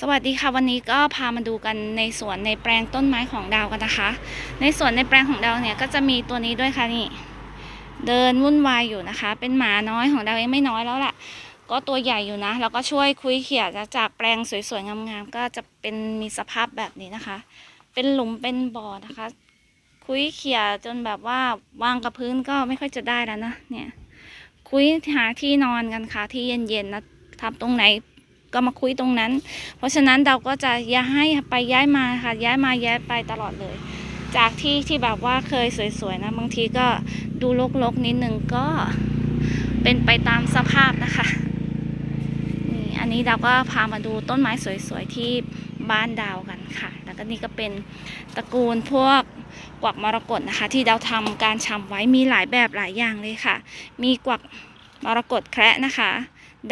สวัสดีค่ะวันนี้ก็พามาดูกันในสวนในแปลงต้นไม้ของดาวกันนะคะ ในสวนในแปลงของดาวเนี่ยก็จะมีตัวนี้ด้วยค่ะนี่ เดินวุ่นวายอยู่นะคะ เป็นหมาน้อยของดาวเองไม่น้อยแล้วล่ะ ก็ตัวใหญ่อยู่นะ แล้วก็ช่วยคุยเขี่ยจากแปลงสวยๆงามๆก็จะเป็นมีสภาพแบบนี้นะคะ เป็นหลุมเป็นบ่อนะคะ คุยเขี่ยจนแบบว่าวางกับพื้นก็ไม่ค่อยจะได้แล้วนะเนี่ย คุยหาที่นอนกันค่ะที่เย็นๆนะทำตรงไหน ก็มาคุยตรงนั้น เพราะฉะนั้นเราก็จะย้ายไปย้ายมาค่ะย้ายมาย้ายไปตลอดเลย จากที่ที่แบบว่าเคยสวยๆนะบางทีก็ดูรกๆนิดนึงก็เป็นไปตามสภาพนะคะนี่อันนี้เราก็พามาดูต้นไม้สวยๆที่บ้านดาวกันค่ะ แล้วก็นี่ก็เป็นตระกูลพวกกวักมรกตนะคะ ที่ดาวทำการชำไว้มีหลายแบบหลายอย่างเลยค่ะ มีกวัก มรกตแคระนะคะ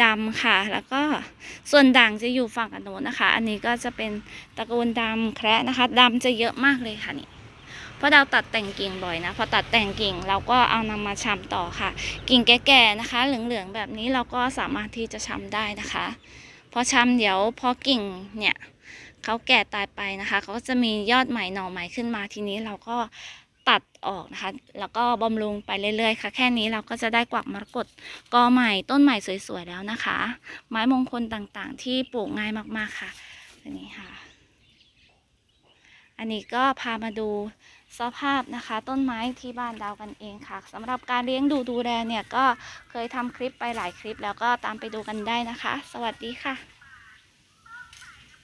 ดำค่ะ แล้วก็ส่วนด่างจะอยู่ฝั่งอนโนนะคะ อันนี้ก็จะเป็นตระกูลดำแคระนะคะดำจะเยอะมากเลยค่ะนี่เพราะเราตัดแต่งกิ่งบ่อยนะพอตัดแต่งกิ่งเราก็เอานำมาชำต่อค่ะ กิ่งแก่ๆนะคะ เหลืองๆแบบนี้เราก็สามารถที่จะชำได้นะคะ พอชำเดี๋ยวพอกิ่งเนี่ยเขาแก่ตายไปนะคะเขาก็จะมียอดใหม่หน่อใหม่ขึ้นมาทีนี้เราก็ ตัดออกนะคะ แล้วก็บำรุงไปเรื่อยๆค่ะ แค่นี้เราก็จะได้กวักมรกตกอใหม่ต้นใหม่สวยๆแล้วนะคะ ไม้มงคลต่างๆ ที่ปลูกง่ายมากๆค่ะอันนี้ค่ะ อันนี้ก็พามาดูสภาพนะคะ ต้นไม้ที่บ้านดาวกันเองค่ะสำหรับการเลี้ยงดูดูแลเนี่ยก็เคยทำคลิปไปหลายคลิปแล้วก็ตามไปดูกันได้นะคะ สวัสดีค่ะ